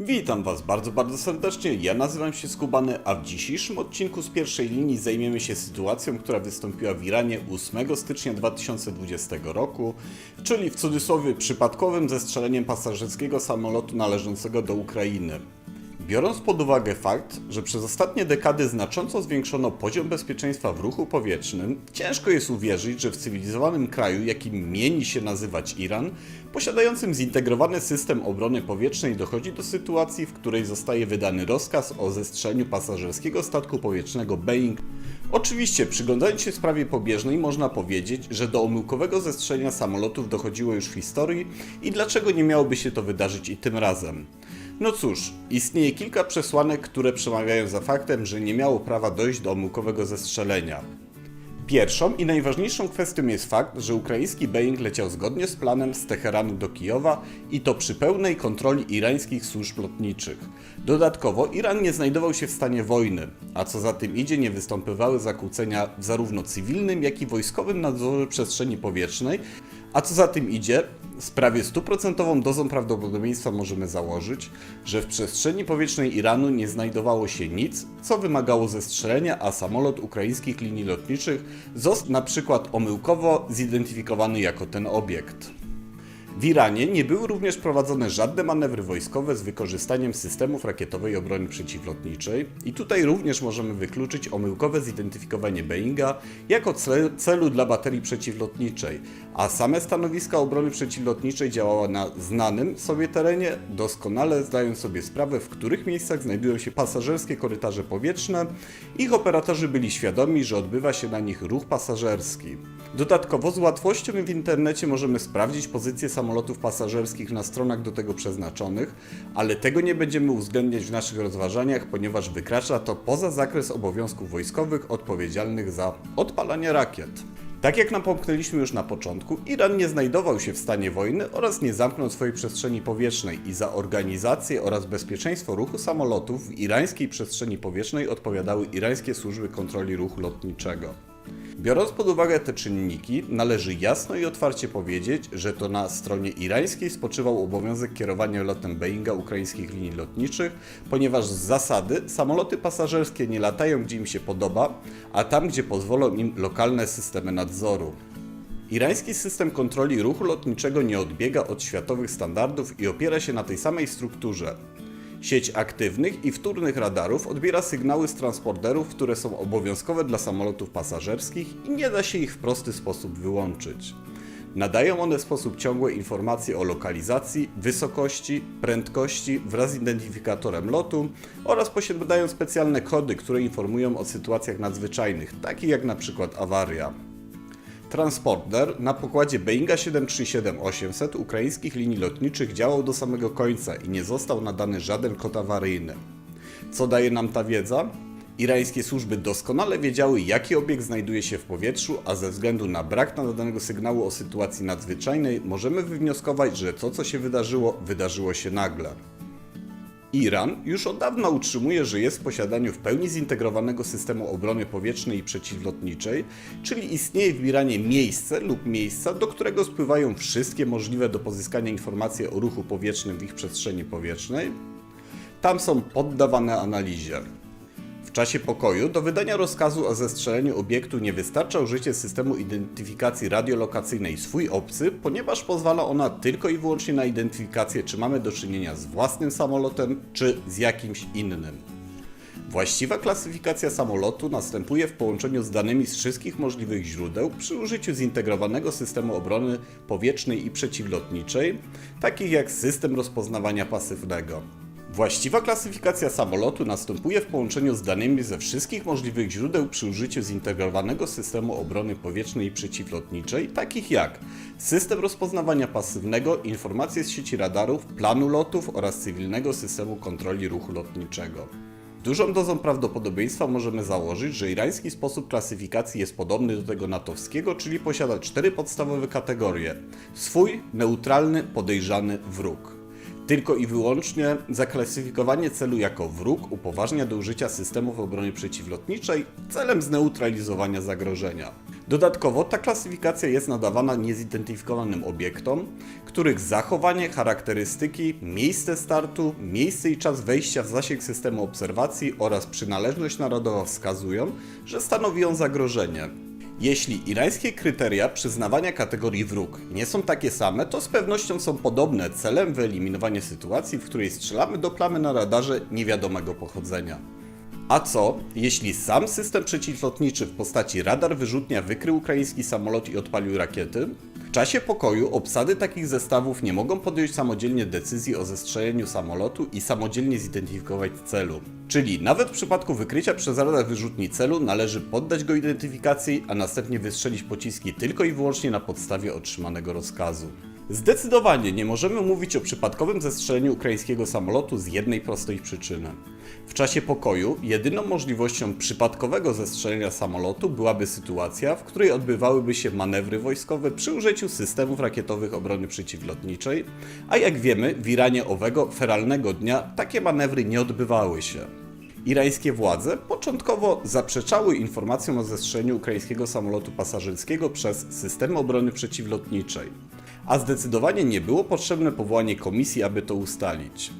Witam Was bardzo, bardzo serdecznie. Ja nazywam się Skubany, a w dzisiejszym odcinku z pierwszej linii zajmiemy się sytuacją, która wystąpiła w Iranie 8 stycznia 2020 roku, czyli w cudzysłowie przypadkowym zestrzeleniem pasażerskiego samolotu należącego do Ukrainy. Biorąc pod uwagę fakt, że przez ostatnie dekady znacząco zwiększono poziom bezpieczeństwa w ruchu powietrznym, ciężko jest uwierzyć, że w cywilizowanym kraju, jakim mieni się nazywać Iran, posiadającym zintegrowany system obrony powietrznej dochodzi do sytuacji, w której zostaje wydany rozkaz o zestrzeleniu pasażerskiego statku powietrznego Boeing. Oczywiście, przyglądając się sprawie pobieżnej, można powiedzieć, że do omyłkowego zestrzelenia samolotów dochodziło już w historii i dlaczego nie miałoby się to wydarzyć i tym razem. No cóż, istnieje kilka przesłanek, które przemawiają za faktem, że nie miało prawa dojść do omyłkowego zestrzelenia. Pierwszą i najważniejszą kwestią jest fakt, że ukraiński Boeing leciał zgodnie z planem z Teheranu do Kijowa i to przy pełnej kontroli irańskich służb lotniczych. Dodatkowo Iran nie znajdował się w stanie wojny, a co za tym idzie nie występowały zakłócenia w zarówno cywilnym, jak i wojskowym nadzorze przestrzeni powietrznej, a co za tym idzie, z prawie stuprocentową dozą prawdopodobieństwa możemy założyć, że w przestrzeni powietrznej Iranu nie znajdowało się nic, co wymagało zestrzelenia, a samolot ukraińskich linii lotniczych został na przykład omyłkowo zidentyfikowany jako ten obiekt. W Iranie nie były również prowadzone żadne manewry wojskowe z wykorzystaniem systemów rakietowej obrony przeciwlotniczej i tutaj również możemy wykluczyć omyłkowe zidentyfikowanie Boeinga jako cel, celu dla baterii przeciwlotniczej, a same stanowiska obrony przeciwlotniczej działały na znanym sobie terenie, doskonale zdając sobie sprawę, w których miejscach znajdują się pasażerskie korytarze powietrzne. Ich operatorzy byli świadomi, że odbywa się na nich ruch pasażerski. Dodatkowo z łatwością w internecie możemy sprawdzić pozycję samolotów pasażerskich na stronach do tego przeznaczonych, ale tego nie będziemy uwzględniać w naszych rozważaniach, ponieważ wykracza to poza zakres obowiązków wojskowych odpowiedzialnych za odpalanie rakiet. Tak jak napomknęliśmy już na początku, Iran nie znajdował się w stanie wojny oraz nie zamknął swojej przestrzeni powietrznej i za organizację oraz bezpieczeństwo ruchu samolotów w irańskiej przestrzeni powietrznej odpowiadały irańskie służby kontroli ruchu lotniczego. Biorąc pod uwagę te czynniki, należy jasno i otwarcie powiedzieć, że to na stronie irańskiej spoczywał obowiązek kierowania lotem Boeinga ukraińskich linii lotniczych, ponieważ z zasady samoloty pasażerskie nie latają gdzie im się podoba, a tam gdzie pozwolą im lokalne systemy nadzoru. Irański system kontroli ruchu lotniczego nie odbiega od światowych standardów i opiera się na tej samej strukturze. Sieć aktywnych i wtórnych radarów odbiera sygnały z transporterów, które są obowiązkowe dla samolotów pasażerskich i nie da się ich w prosty sposób wyłączyć. Nadają one w sposób ciągły informacje o lokalizacji, wysokości, prędkości wraz z identyfikatorem lotu oraz posiadają specjalne kody, które informują o sytuacjach nadzwyczajnych, takich jak przykład awaria. Transporter na pokładzie Boeinga 737-800 ukraińskich linii lotniczych działał do samego końca i nie został nadany żaden kod awaryjny. Co daje nam ta wiedza? Irańskie służby doskonale wiedziały, jaki obiekt znajduje się w powietrzu, a ze względu na brak nadanego sygnału o sytuacji nadzwyczajnej, możemy wywnioskować, że to, co się wydarzyło, wydarzyło się nagle. Iran już od dawna utrzymuje, że jest w posiadaniu w pełni zintegrowanego systemu obrony powietrznej i przeciwlotniczej, czyli istnieje w Iranie miejsce lub miejsca, do którego spływają wszystkie możliwe do pozyskania informacje o ruchu powietrznym w ich przestrzeni powietrznej. Tam są poddawane analizie. Czasie pokoju do wydania rozkazu o zestrzeleniu obiektu nie wystarcza użycie systemu identyfikacji radiolokacyjnej swój obcy, ponieważ pozwala ona tylko i wyłącznie na identyfikację, czy mamy do czynienia z własnym samolotem, czy z jakimś innym. Właściwa klasyfikacja samolotu następuje w połączeniu z danymi z wszystkich możliwych źródeł przy użyciu zintegrowanego systemu obrony powietrznej i przeciwlotniczej, takich jak system rozpoznawania pasywnego. Właściwa klasyfikacja samolotu następuje w połączeniu z danymi ze wszystkich możliwych źródeł przy użyciu zintegrowanego systemu obrony powietrznej i przeciwlotniczej, takich jak system rozpoznawania pasywnego, informacje z sieci radarów, planu lotów oraz cywilnego systemu kontroli ruchu lotniczego. Dużą dozą prawdopodobieństwa możemy założyć, że irański sposób klasyfikacji jest podobny do tego natowskiego, czyli posiada cztery podstawowe kategorie: swój, neutralny, podejrzany, wróg. Tylko i wyłącznie zaklasyfikowanie celu jako wróg upoważnia do użycia systemów obrony przeciwlotniczej celem zneutralizowania zagrożenia. Dodatkowo ta klasyfikacja jest nadawana niezidentyfikowanym obiektom, których zachowanie, charakterystyki, miejsce startu, miejsce i czas wejścia w zasięg systemu obserwacji oraz przynależność narodowa wskazują, że stanowi on zagrożenie. Jeśli irańskie kryteria przyznawania kategorii wróg nie są takie same, to z pewnością są podobne celem wyeliminowania sytuacji, w której strzelamy do plamy na radarze niewiadomego pochodzenia. A co, jeśli sam system przeciwlotniczy w postaci radar wyrzutnia wykrył ukraiński samolot i odpalił rakiety? W czasie pokoju obsady takich zestawów nie mogą podjąć samodzielnie decyzji o zestrzeleniu samolotu i samodzielnie zidentyfikować celu. Czyli nawet w przypadku wykrycia przez radar wyrzutni celu należy poddać go identyfikacji, a następnie wystrzelić pociski tylko i wyłącznie na podstawie otrzymanego rozkazu. Zdecydowanie nie możemy mówić o przypadkowym zestrzeleniu ukraińskiego samolotu z jednej prostej przyczyny. W czasie pokoju jedyną możliwością przypadkowego zestrzelenia samolotu byłaby sytuacja, w której odbywałyby się manewry wojskowe przy użyciu systemów rakietowych obrony przeciwlotniczej, a jak wiemy, w Iranie owego feralnego dnia takie manewry nie odbywały się. Irańskie władze początkowo zaprzeczały informacjom o zestrzeleniu ukraińskiego samolotu pasażerskiego przez systemy obrony przeciwlotniczej, a zdecydowanie nie było potrzebne powołanie komisji, aby to ustalić.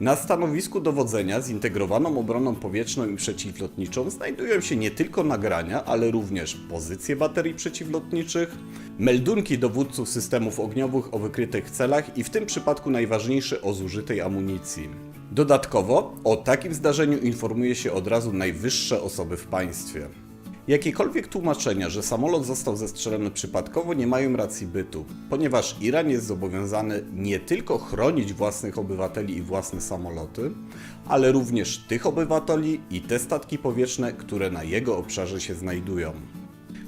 Na stanowisku dowodzenia zintegrowaną obroną powietrzną i przeciwlotniczą znajdują się nie tylko nagrania, ale również pozycje baterii przeciwlotniczych, meldunki dowódców systemów ogniowych o wykrytych celach i w tym przypadku najważniejsze o zużytej amunicji. Dodatkowo o takim zdarzeniu informuje się od razu najwyższe osoby w państwie. Jakiekolwiek tłumaczenia, że samolot został zestrzelony przypadkowo, nie mają racji bytu, ponieważ Iran jest zobowiązany nie tylko chronić własnych obywateli i własne samoloty, ale również tych obywateli i te statki powietrzne, które na jego obszarze się znajdują.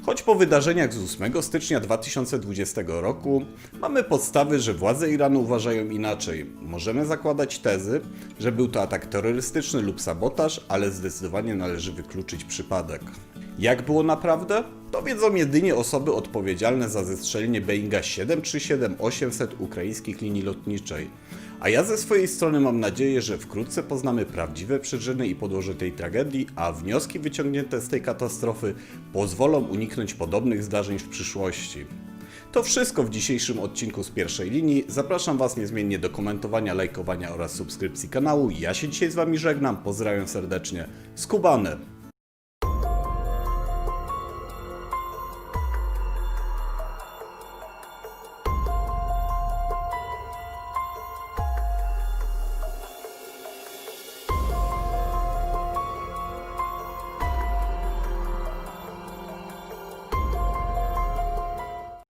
Choć po wydarzeniach z 8 stycznia 2020 roku mamy podstawy, że władze Iranu uważają inaczej. Możemy zakładać tezy, że był to atak terrorystyczny lub sabotaż, ale zdecydowanie należy wykluczyć przypadek. Jak było naprawdę? To wiedzą jedynie osoby odpowiedzialne za zestrzelenie Boeinga 737-800 ukraińskich linii lotniczej. A ja ze swojej strony mam nadzieję, że wkrótce poznamy prawdziwe przyczyny i podłoże tej tragedii, a wnioski wyciągnięte z tej katastrofy pozwolą uniknąć podobnych zdarzeń w przyszłości. To wszystko w dzisiejszym odcinku z pierwszej linii. Zapraszam Was niezmiennie do komentowania, lajkowania oraz subskrypcji kanału. Ja się dzisiaj z Wami żegnam, pozdrawiam serdecznie. Skubany!